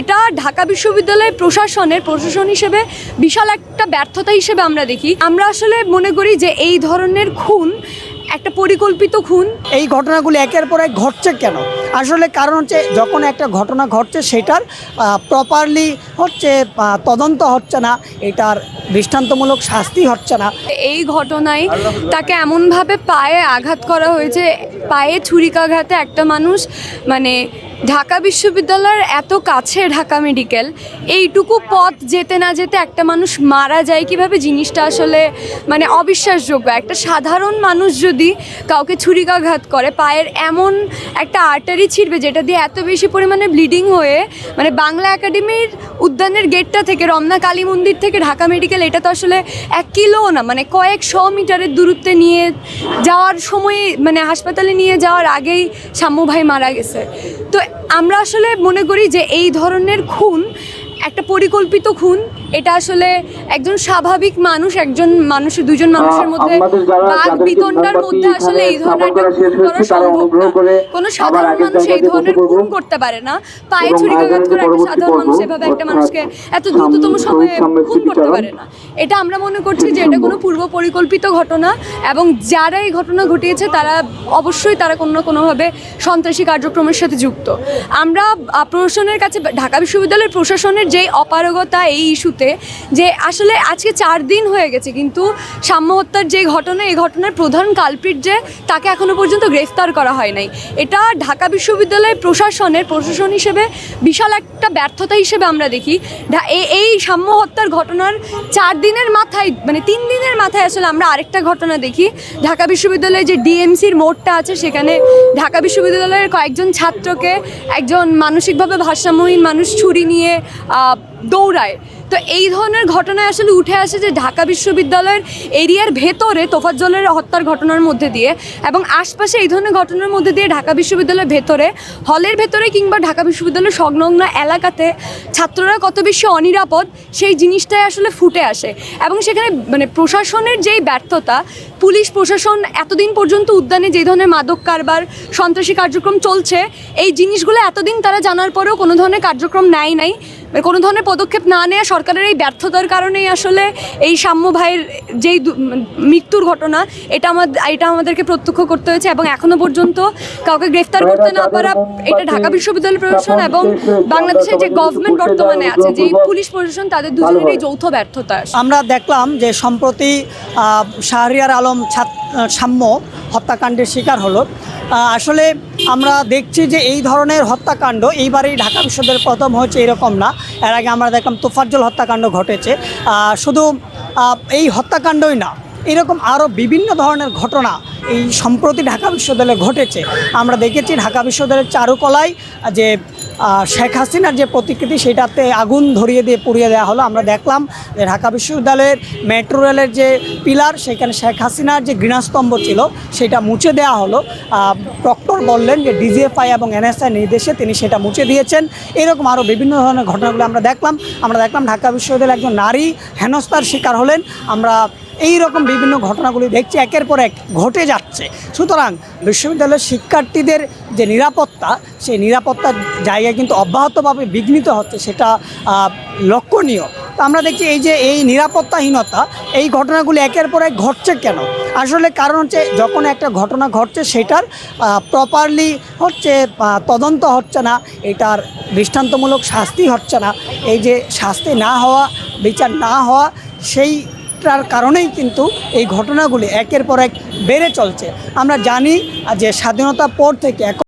এটা ঢাকা বিশ্ববিদ্যালয়ের প্রশাসনের, প্রশাসন হিসেবে বিশাল একটা ব্যর্থতা হিসেবে আমরা দেখি। আমরা আসলে মনে করি যে এই ধরনের খুন, একটা পরিকল্পিত খুন এই ঘটনাগুলি একের পর এক ঘটছে কেন? আসলে কারণ হচ্ছে যখন একটা ঘটনা ঘটছে সেটার প্রপারলি হচ্ছে তদন্ত হচ্ছে না, এটার দৃষ্টান্তমূলক শাস্তি হচ্ছে না। এই ঘটনায় তাকে এমনভাবে পায়ে আঘাত করা হয়েছে, পায়ে ছুরিকাঘাতে একটা মানুষ মানে ঢাকা বিশ্ববিদ্যালয়ের এত কাছে ঢাকা মেডিকেল, এইটুকু পথ যেতে না যেতে একটা মানুষ মারা যায় কীভাবে? জিনিসটা আসলে মানে অবিশ্বাসযোগ্য। একটা সাধারণ মানুষ যদি কাউকে ছুরিকাঘাত করে, পায়ের এমন একটা আর্টারি ছিঁড়বে, যেটা দিয়ে এত বেশি পরিমাণে ব্লিডিং হয়ে মানে বাংলা একাডেমির উদ্যানের গেটটা থেকে, রমনা কালী মন্দির থেকে ঢাকা মেডিকেল এটা তো আসলে এক কিলো না মানে কয়েক শ মিটারের দূরত্বে নিয়ে যাওয়ার সময় মানে হাসপাতালে নিয়ে যাওয়ার আগেই শাম্মু ভাই মারা গেছে। তো আমরা আসলে মনে করি যে এই ধরনের খুন একটা পরিকল্পিত খুন এটা আসলে একজন স্বাভাবিক মানুষ একজন মানুষ দুজন মানুষের মধ্যে বাঘ বিতণ্ডার মধ্যে আসলে এই ধরনের একটা খুন করা সম্ভব না। কোনো সাধারণ মানুষ এই ধরনের খুন করতে পারে না। পায়ে এবং ছুরিকাঘাত করে একটা সাধারণ মানুষ এভাবে একটা মানুষকে এত দ্রুততম সময়ে খুন করতে পারে না। এটা আমরা মনে করছি যে এটা কোনো পূর্ব পরিকল্পিত ঘটনা এবং যারা এই ঘটনা ঘটিয়েছে তারা অবশ্যই তারা কোনো না কোনোভাবে সন্ত্রাসী কার্যক্রমের সাথে যুক্ত। আমরা প্রশাসনের কাছে ঢাকা বিশ্ববিদ্যালয়ের প্রশাসনের যেই অপারগতা এই ইস্যুতে যে আসলে আজকে চার দিন হয়ে গেছে, কিন্তু সাম্য হত্যার যে ঘটনা, এই ঘটনার প্রধান কালপিট যে, তাকে এখনও পর্যন্ত গ্রেফতার করা হয় নাই। এটা ঢাকা বিশ্ববিদ্যালয়ের প্রশাসনের প্রশাসন হিসেবে বিশাল একটা ব্যর্থতা হিসেবে আমরা দেখি। এই সাম্য হত্যার ঘটনার চার দিনের মাথায় মানে তিন দিনের মাথায় আসলে আমরা আরেকটা ঘটনা দেখি। ঢাকা বিশ্ববিদ্যালয়ে যে ডিএমসির মোড়টা আছে, সেখানে ঢাকা বিশ্ববিদ্যালয়ের কয়েকজন ছাত্রকে একজন মানসিকভাবে ভারসাম্যহীন মানুষ ছুরি নিয়ে দৌড়ায়। তো এই ধরনের ঘটনায় আসলে উঠে আসে যে ঢাকা বিশ্ববিদ্যালয়ের এরিয়ার ভেতরে তোফাজ্জলের হত্যার ঘটনার মধ্যে দিয়ে এবং আশপাশে এই ধরনের ঘটনার মধ্যে দিয়ে ঢাকা বিশ্ববিদ্যালয়ের ভেতরে, হলের ভেতরে কিংবা ঢাকা বিশ্ববিদ্যালয়ের সংলগ্ন এলাকাতে ছাত্ররা কত বেশি অনিরাপদ, সেই জিনিসটাই আসলে ফুটে আসে। এবং সেখানে মানে প্রশাসনের যেই ব্যর্থতা পুলিশ প্রশাসন এতদিন পর্যন্ত উদ্যানে যে ধরনের মাদক কারবার সন্ত্রাসী কার্যক্রম চলছে এই জিনিসগুলো এতদিন তারা জানার পরেও কোনো ধরনের কার্যক্রম নেয় নাই। কোনো ধরনের পদক্ষেপ না নেওয়া সরকারের এই ব্যর্থতার কারণেই আসলে এই সাম্য ভাইয়ের যেই দু- মৃত্যুর ঘটনা এটা আমাদের এটা আমাদেরকে প্রত্যক্ষ করতে হয়েছে এবং এখনও পর্যন্ত কাউকে গ্রেফতার করতে না পারা এটা ঢাকা বিশ্ববিদ্যালয় প্রশাসন এবং বাংলাদেশের যে গভর্নমেন্ট বর্তমানে আছে যে পুলিশ প্রশাসন তাদের দুজনেরই যৌথ ব্যর্থতা। আমরা দেখলাম যে সম্প্রতি শাহরিয়ার আলম ছাত্র সাম্য হত্যাকাণ্ডের শিকার হলো। আসলে আমরা দেখছি যে এই ধরনের হত্যাকাণ্ড এইবারেই ঢাকা বিশ্ববিদ্যালয়ের প্রথম হয়েছে এরকম না। এর আগে আমরা দেখলাম তোফাজ্জল হত্যাকাণ্ড ঘটেছে। শুধু এই হত্যাকাণ্ডই না, এরকম আরও বিভিন্ন ধরনের ঘটনা এই সম্প্রতি ঢাকা বিশ্ববিদ্যালয়ে ঘটেছে। আমরা দেখেছি ঢাকা বিশ্ববিদ্যালয়ের চারুকলায় যে শেখ হাসিনার যে প্রতিকৃতি সেটাতে আগুন ধরিয়ে দিয়ে পুড়িয়ে দেওয়া হলো। আমরা দেখলাম যে ঢাকা বিশ্ববিদ্যালয়ের মেট্রো রেলের যে পিলার সেখানে শেখ হাসিনার যে ঘৃণাস্তম্ভ ছিল, সেটা মুছে দেওয়া হলো। প্রক্টর বললেন যে ডিজিএফআই এবং এনএসআই নির্দেশে তিনি সেটা মুছে দিয়েছেন। এরকম আরও বিভিন্ন ধরনের ঘটনাগুলো আমরা দেখলাম। আমরা দেখলাম ঢাকা বিশ্ববিদ্যালয়ের একজন নারী হেনস্থার শিকার হলেন। আমরা এই রকম বিভিন্ন ঘটনাগুলি দেখছি, একের পর এক ঘটে যাচ্ছে। সুতরাং বিশ্ববিদ্যালয়ের শিক্ষার্থীদের যে নিরাপত্তা, সেই নিরাপত্তার জায়গায় কিন্তু অব্যাহতভাবে বিঘ্নিত হচ্ছে, সেটা লক্ষণীয়। তো আমরা দেখছি এই যে এই নিরাপত্তাহীনতা, এই ঘটনাগুলি একের পর এক ঘটছে কেন? আসলে কারণ হচ্ছে যখন একটা ঘটনা ঘটছে, সেটার প্রপারলি হচ্ছে তদন্ত হচ্ছে না, এটার দৃষ্টান্তমূলক শাস্তি হচ্ছে না। এই যে শাস্তি না হওয়া, বিচার না হওয়া, সেই তার কারণেই কিন্তু এই ঘটনাগুলি একের পর এক বেড়ে চলছে। আমরা জানি যে স্বাধীনতা পর থেকে